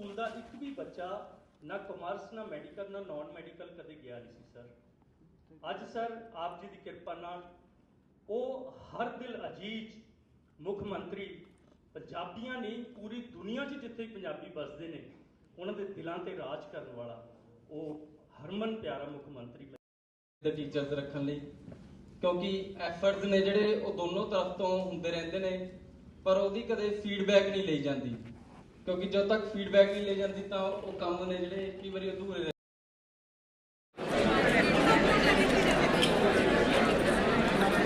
School ਦਾ ਇੱਕ ਵੀ ਬੱਚਾ ਨਾ ਕਮਰਸ, ਨਾ ਮੈਡੀਕਲ, ਨਾ ਨਾਨ ਮੈਡੀਕਲ ਕਦੇ ਗਿਆ ਨਹੀਂ ਸੀ, ਸਰ। ਅੱਜ ਸਰ ਆਪ ਜੀ ਦੀ ਕਿਰਪਾ ਨਾਲ ਉਹ ਹਰ ਦਿਲ ਅਜੀਜ਼ ਮੁੱਖ ਮੰਤਰੀ ਪੰਜਾਬੀਆਂ ਨੇ ਪੂਰੀ ਦੁਨੀਆ 'ਚ ਜਿੱਥੇ ਪੰਜਾਬੀ ਵੱਸਦੇ ਨੇ, ਉਹਨਾਂ ਦੇ ਦਿਲਾਂ ਤੇ ਰਾਜ ਕਰਨ ਵਾਲਾ ਉਹ ਹਰਮਨ ਪਿਆਰਾ ਮੁੱਖ ਮੰਤਰੀ ਦੇ ਟੀਚਰਸ ਰੱਖਣ ਲਈ। ਕਿਉਂਕਿ ਐਫਰਟਸ ਨੇ ਜਿਹੜੇ ਉਹ ਦੋਨੋਂ ਤਰਫ ਤੋਂ ਹੁੰਦੇ ਰਹਿੰਦੇ ਨੇ, ਪਰ ਉਹਦੀ ਕਦੇ ਫੀਡਬੈਕ ਨਹੀਂ ਲਈ ਜਾਂਦੀ। ਕਿਉਂਕਿ ਜਦੋਂ ਤੱਕ ਫੀਡਬੈਕ ਨਹੀਂ ਲਈ ਜਾਂਦੀ ਤਾਂ ਉਹ ਕੰਮ ਨੇ ਜਿਹੜੇ ਕਈ ਵਾਰੀ ਅਧੂਰੇ ਰਹਿ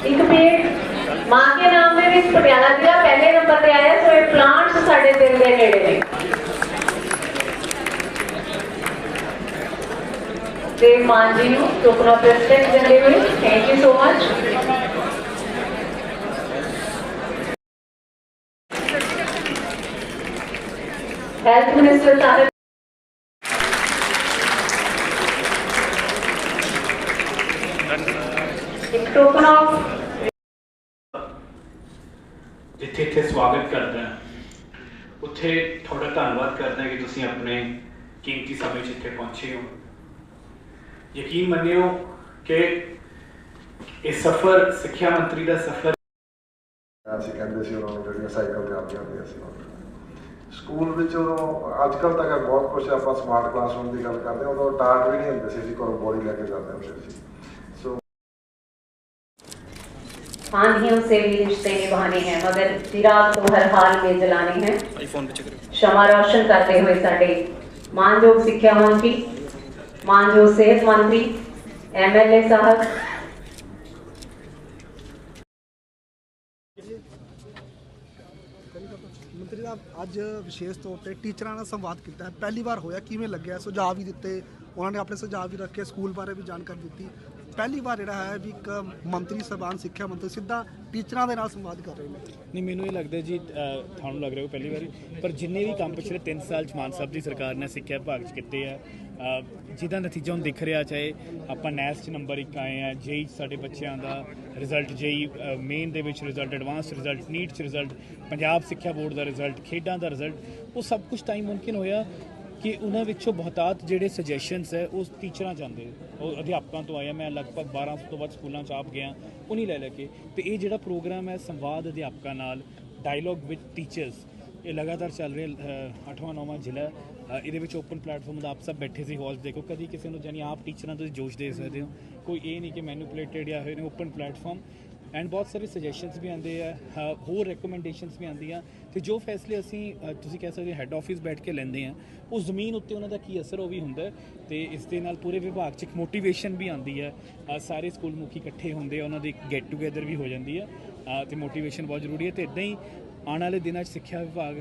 ਇੱਕ ਪੇੜ ਮਾਂ ਕੇ ਨਾਮ ਦੇ ਵਿੱਚ ਪਟਿਆਲਾ ਜ਼ਿਲ੍ਹਾ ਪਹਿਲੇ ਨੰਬਰ ਤੇ ਆਇਆ, ਸੋ ਇਹ ਪਲਾਂਟਸ ਸਾਡੇ ਦਿਲ ਦੇ ਨੇੜੇ ਨੇ। ਤੇ ਮਾਂ ਜੀ ਨੂੰ ਟੋਕਰਾ ਪ੍ਰੈਜ਼ੀਡੈਂਟ ਦਿੰਦੇ thank you so much health minister Sahib token ਜਿੱਥੇ ਇੱਥੇ ਸਵਾਗਤ ਕਰਦਾ ਹਾਂ। ਉੱਥੇ ਤੁਹਾਡਾ ਧੰਨਵਾਦ ਕਰਦਾ ਹਾਂ ਕਿ ਤੁਸੀਂ ਆਪਣੇ ਕੀਮਤੀ ਸਮੇਂ 'ਚ ਇੱਥੇ ਪਹੁੰਚੇ ਹੋ। ਯਕੀਨ ਮੰਨਿਓ ਕਿ ਇਹ ਸਫ਼ਰ ਸਿੱਖਿਆ ਮੰਤਰੀ ਦਾ ਸਫ਼ਰ ਅਸੀਂ ਕਹਿੰਦੇ ਸੀ ਉਹਨਾਂ ਨੂੰ ਜਿਹੜੀਆਂ ਸਾਈਕਲ ਤੇ ਆਉਂਦੀਆਂ ਹੁੰਦੀਆਂ ਸੀ। ਸਕੂਲ ਵਿੱਚ ਉਦੋਂ ਅੱਜ ਕੱਲ੍ਹ ਤੱਕ ਬਹੁਤ ਕੁਝ ਆਪਾਂ ਸਮਾਰਟ ਕਲਾਸਰੂਮ ਦੀ ਗੱਲ ਕਰਦੇ ਹਾਂ ਉਦੋਂ ਟਾਟ ਵੀ ਨਹੀਂ ਹੁੰਦੇ ਸੀ ਅਸੀਂ ਘਰੋਂ ਬੋਰੀ ਲੈ ਕੇ ਜਾਂਦੇ ਹੁੰਦੇ ਸੀ ਸੋ आंधियों से भी रिश्ते निभाने हैं मगर चिराग तो हर हाल में जलाने हैं क्षमा रोशन करते हुए साडे मानयोग सिक्ख्या मंत्री मानयोग सेहत मंत्री एमएलए साहब ਮੰਤਰੀ ਸਾਹਿਬ, ਅੱਜ ਵਿਸ਼ੇਸ਼ ਤੌਰ ਤੇ ਟੀਚਰਾਂ ਨਾਲ ਸੰਵਾਦ ਕੀਤਾ ਹੈ। ਪਹਿਲੀ ਵਾਰ ਹੋਇਆ, ਕਿਵੇਂ ਲੱਗਿਆ? ਸੁਝਾਅ ਵੀ ਦਿੱਤੇ। ਉਹਨਾਂ ਨੇ ਆਪਣੇ ਸੁਝਾਅ ਵੀ ਰੱਖੇ, ਸਕੂਲ ਬਾਰੇ ਵੀ ਜਾਣਕਾਰੀ ਦਿੱਤੀ। ਪਹਿਲੀ ਵਾਰ ਜਿਹੜਾ ਹੈ ਵੀ ਇੱਕ ਮੰਤਰੀ ਸਭਾਨ ਸਿੱਖਿਆ ਮੰਤਰੀ ਸਿੱਧਾ ਟੀਚਰਾਂ ਦੇ ਨਾਲ ਸੰਵਾਦ ਕਰ ਰਹੇ ਨੇ। ਨਹੀਂ, ਮੈਨੂੰ ਇਹ ਲੱਗਦਾ ਜੀ ਤੁਹਾਨੂੰ ਲੱਗ ਰਿਹਾ ਹੋ ਪਹਿਲੀ ਵਾਰੀ, ਪਰ ਜਿੰਨੇ ਵੀ ਕੰਮ ਪਿਛਲੇ 3 ਸਾਲ ਚ ਮਾਨ ਸਾਹਿਬ ਦੀ ਸਰਕਾਰ ਨੇ ਸਿੱਖਿਆ ਵਿਭਾਗ ਚ ਕੀਤੇ ਆ ਜਿਹਦਾ ਨਤੀਜਾ ਹੁਣ ਦਿਖ ਰਿਹਾ ਚਾਹੇ ਆਪਾਂ ਨੈਸ ਚ ਨੰਬਰ 1 ਆਏ ਆ ਜੇਈ ਸਾਡੇ ਬੱਚਿਆਂ ਦਾ ਰਿਜ਼ਲਟ ਜੇਈ ਮੇਨ ਦੇ ਵਿੱਚ ਰਿਜ਼ਲਟ ਐਡਵਾਂਸ ਰਿਜ਼ਲਟ ਨੀਟ ਚ ਰਿਜ਼ਲਟ ਪੰਜਾਬ ਸਿੱਖਿਆ ਬੋਰਡ ਦਾ ਰਿਜ਼ਲਟ ਖੇਡਾਂ ਦਾ ਰਿਜ਼ਲਟ ਉਹ ਸਭ ਕੁਝ ਤਾਂ ਹੀ ਮੁਮਕਿਨ ਹੋਇਆ। ਕਿ ਉਹਨਾਂ ਵਿੱਚੋਂ ਬਹੁਤਾਤ ਜਿਹੜੇ ਸੁਜੈਸ਼ਨਸ ਹੈ, ਉਹ ਟੀਚਰਾਂ ਜਾਂਦੇ। ਉਹ ਅਧਿਆਪਕਾਂ ਤੋਂ ਆਇਆ, ਮੈਂ ਲਗਭਗ 1200 ਤੋਂ ਵੱਧ ਸਕੂਲਾਂ ਚ ਆਪ ਗਿਆ ਉਨੀ ਲੈ ਲੈ ਕੇ। ਤੇ ਇਹ ਜਿਹੜਾ ਪ੍ਰੋਗਰਾਮ ਹੈ, ਸੰਵਾਦ ਅਧਿਆਪਕਾਂ ਨਾਲ ਡਾਇਲੌਗ ਵਿਦ ਟੀਚਰਸ ਇਹ ਲਗਾਤਾਰ ਚੱਲ ਰਿਹਾ 8ਵਾਂ 9ਵਾਂ ਜ਼ਿਲ੍ਹਾ ਇਹਦੇ ਵਿੱਚ ਓਪਨ ਪਲੇਟਫਾਰਮ ਦਾ ਆਪ ਸਭ ਬੈਠੇ ਸੀ ਹੌਲ ਦੇਖੋ, ਕਦੀ ਕਿਸੇ ਨੂੰ ਜਾਨੀ ਆਪ ਟੀਚਰਾਂ ਤੋਂ ਜੋਸ਼ ਦੇ ਸਕਦੇ ਹੋ। ਕੋਈ ਇਹ ਨਹੀਂ ਕਿ ਮੈਨੂਪੂਲੇਟਡ ਜਾਂ ਹੋਏ ਨੇ ਓਪਨ ਪਲੇਟਫਾਰਮ ਐਂਡ ਬਹੁਤ ਸਾਰੇ ਸੁਜੈਸ਼ਨਸ ਵੀ ਆਉਂਦੇ ਆ ਹੋਰ ਰეკਮੈਂਡੇਸ਼ਨਸ ਵੀ ਆਉਂਦੀਆਂ। ਤੇ ਜੋ ਫੈਸਲੇ ਅਸੀਂ ਤੁਸੀਂ ਕਹਿ ਸਕਦੇ ਹੈੱਡ ਆਫਿਸ ਬੈਠ ਕੇ ਲੈਂਦੇ ਆ ਉਹ ਜ਼ਮੀਨ ਉੱਤੇ ਉਹਨਾਂ ਦਾ ਕੀ ਅਸਰ ਉਹ ਵੀ ਹੁੰਦਾ ਹੈ। ਤੇ ਇਸ ਦੇ ਨਾਲ ਪੂਰੇ ਵਿਭਾਗ 'ਚ ਇੱਕ ਮੋਟੀਵੇਸ਼ਨ ਵੀ ਆਉਂਦੀ ਹੈ। ਸਾਰੇ ਸਕੂਲ ਮੁਖੀ ਇਕੱਠੇ ਹੁੰਦੇ ਆ ਉਹਨਾਂ ਦੀ ਗੈਟ ਟੂਗੇਦਰ ਵੀ ਹੋ ਜਾਂਦੀ ਹੈ। ਅ, ਤੇ ਮੋਟੀਵੇਸ਼ਨ ਬਹੁਤ ਜ਼ਰੂਰੀ ਹੈ। ਤੇ ਇਦਾਂ ਹੀ ਆਉਣ ਵਾਲੇ ਦਿਨਾਂ 'ਚ ਸਿੱਖਿਆ ਵਿਭਾਗ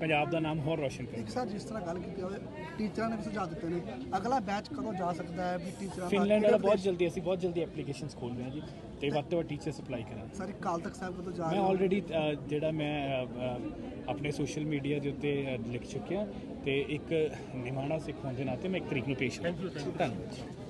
ਪੰਜਾਬ ਦਾ ਨਾਮ ਹੋਰ ਰੌਸ਼ਨ ਕਰੇਗਾ। ਇੱਕ ਸਰ ਜਿਸ ਤਰ੍ਹਾਂ ਗੱਲ ਕੀਤੀ ਹੋਵੇ ਟੀਚਰਾਂ ਨੇ ਵੀ ਸੁਝਾਅ ਦਿੱਤੇ ਨੇ ਅਗਲਾ ਬੈਚ ਕਦੋਂ ਜਾ ਸਕਦਾ ਹੈ ਵੀ ਟੀਚਰਾਂ ਦਾ ਫਿਨਲੈਂਡ ਵਾਲਾ ਬਹੁਤ ਜਲਦੀ ਅਸੀਂ ਬਹੁਤ ਜਲਦੀ ਐਪਲੀਕੇਸ਼ਨਸ ਖੋਲ ਰਹੇ ਹਾਂ ਜੀ ਤੇ ਵੱਧ ਤੋਂ ਵੱਧ ਟੀਚਰ ਸਪਲਾਈ ਕਰਾਂਗੇ। ਸਰ ਇੱਕ ਕਾਲ ਤੱਕ ਸਾਹਿਬ ਕਦੋਂ ਜਾ ਮੈਂ ਰਹੇ ਹੋ? ਆਲਰੇਡੀ ਜਿਹੜਾ ਮੈਂ ਆਪਣੇ ਸੋਸ਼ਲ ਮੀਡੀਆ ਦੇ ਉੱਤੇ ਲਿਖ ਚੁੱਕਿਆ ਤੇ ਇੱਕ ਨਿਮਾਣਾ ਸਿੱਖ ਹੋਣ ਦੇ ਨਾਤੇ ਮੈਂ ਇੱਕ ਤਰੀਕ ਨੂੰ ਪੇਸ਼ ਕਰਾਂਗਾ। ਧੰਨਵਾਦ